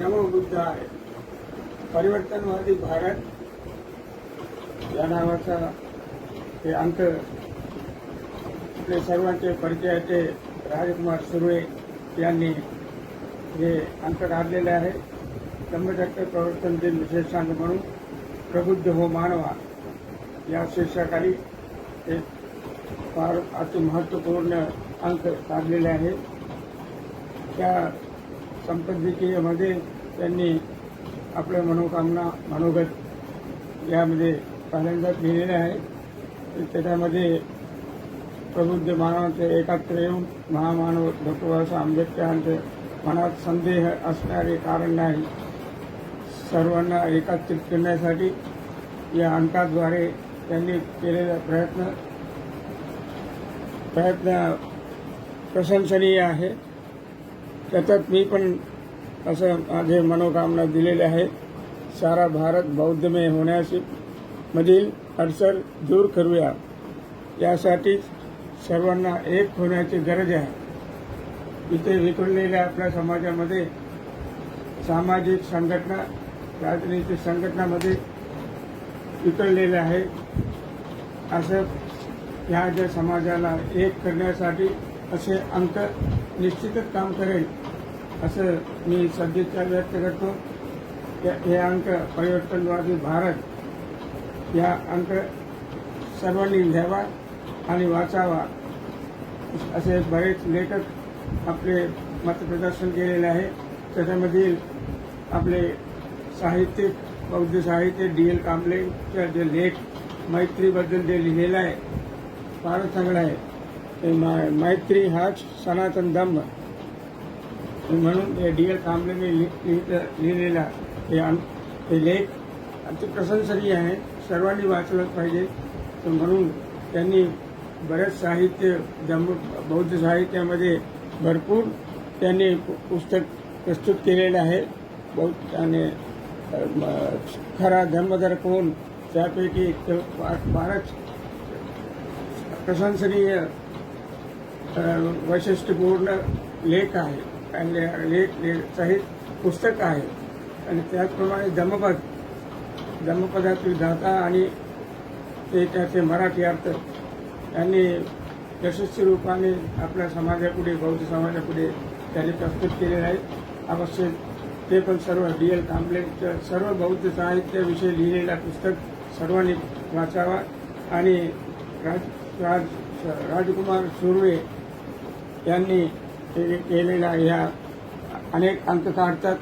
नमो बुद्ध आहे परिवर्तनवादी भारत या नावाचा हे अंक आपले सर्वांचे परिचयाचे राजकुमार सुर्वे यांनी हे अंक काढलेले आहे. शंभर प्रवर्तन दिन विशेषांक म्हणून प्रबुद्ध हो मानवा या शीर्षकाली एक फार अति महत्त्वपूर्ण अंक काढलेले आहे. त्या संपदकीयमध्ये त्यांनी आपल्या मनोकामना मनोगत यामध्ये पहिल्यांदाच लिहिलेले आहे. त्याच्यामध्ये प्रबुद्ध मानवाचे एकात्र येऊन महामानव डॉक्टर बाबासाहेब आंबेडकरांचे मनात संदेह असणारे कारण नाही. सर्वांना एकत्रित करण्यासाठी या अंकाद्वारे त्यांनी केलेला प्रयत्न प्रयत्न प्रशंसनीय आहे. त्याच्यात मी पण असं माझे मनोकामना दिलेले आहे सारा भारत बौद्धमय होण्याशी मधील अडचण दूर करूया. यासाठीच सर्वांना एक होण्याची गरज आहे. इथे विखुरलेल्या आपल्या समाजामध्ये सामाजिक संघटना राजनैतिक संघटनामध्ये विखुरलेले आहे असं ह्या ज्या समाजाला एक करण्यासाठी असे अंक निश्चितच काम करेल असं मी सदिच्छा व्यक्त करतो. हे अंक परिवर्तनवादी भारत या अंक सर्वांनी लिहावा आणि वाचावा असे बरेच लेखक आपले मतप्रदर्शन केलेले आहे. त्याच्यामधील आपले साहित्यिक बौद्ध साहित्य डी एल कांबलेच्या जे लेख मैत्रीबद्दल जे लिहिलेलं आहे फारच चांगलं आहे. मा- मैत्री हाच सनातन धम्म. म्हणून हे डी एल कांबळेने लिहिलेला हे हे लेख अति प्रशंसनीय आहे. सर्वांनी वाचलंच पाहिजे. तर म्हणून त्यांनी बरेच साहित्य जम्मू बौद्ध साहित्यामध्ये भरपूर त्यांनी पु- पुस्तक प्रस्तुत केलेलं आहे. बौद्ध आणि म- खरा धर्मधर कोण त्यापैकी ते फारच प्रशंसनीय वैशिष्ट्यपूर्ण लेख आहे. आणि लेख ले- सहित पुस्तक आहे. आणि त्याचप्रमाणे दमपद दमपदातील गाथा आणि ते त्याचे मराठी अर्थ. त्यांनी यशस्वी रूपाने आपल्या समाजापुढे बौद्ध समाजापुढे त्यांनी प्रस्तुत केलेले आहे. अवश्य ते पण सर्व डी एल कांबळेचं सर्व बौद्ध साहित्याविषयी लिहिलेलं पुस्तक सर्वांनी वाचावा. आणि राज राज राजकुमार सुर्वे यांनी केलेल्या ह्या अनेक अंक काढतात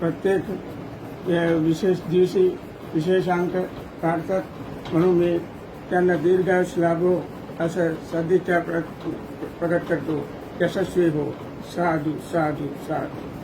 प्रत्येक विशेष दिवशी विशेष अंक काढतात. म्हणून मी त्यांना दीर्घायुष लाभो असं सदिच्छा प्रकट करतो. यशस्वी हो. साधू साधू साधू.